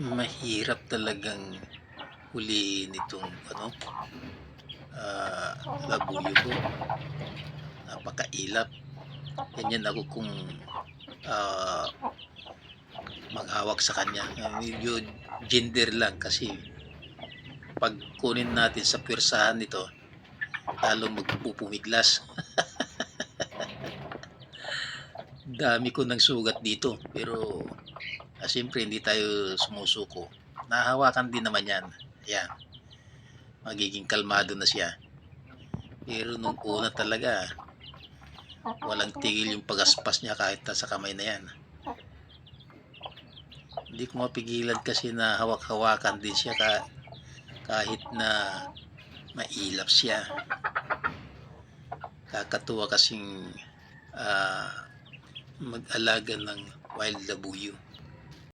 mahirap talagang huliin itong ano ah labuyo ko. Napakailap. Ganyan ako kung ah, maghawak sa kanya. Medyo gender lang kasi pag kunin natin sa pwersahan nito lalong magpupumiglas. Dami ko ng sugat dito pero ah, siyempre hindi tayo sumusuko. Nahawakan din naman yan. Yan magiging kalmado na siya. Pero nung una talaga walang tigil yung pagaspas niya kahit sa kamay na yan. Hindi ko mapigilan kasi na hawak-hawakan din siya ka, kahit na mailap siya. Kakatuwa kasing ah, mag-alaga ng wild labuyo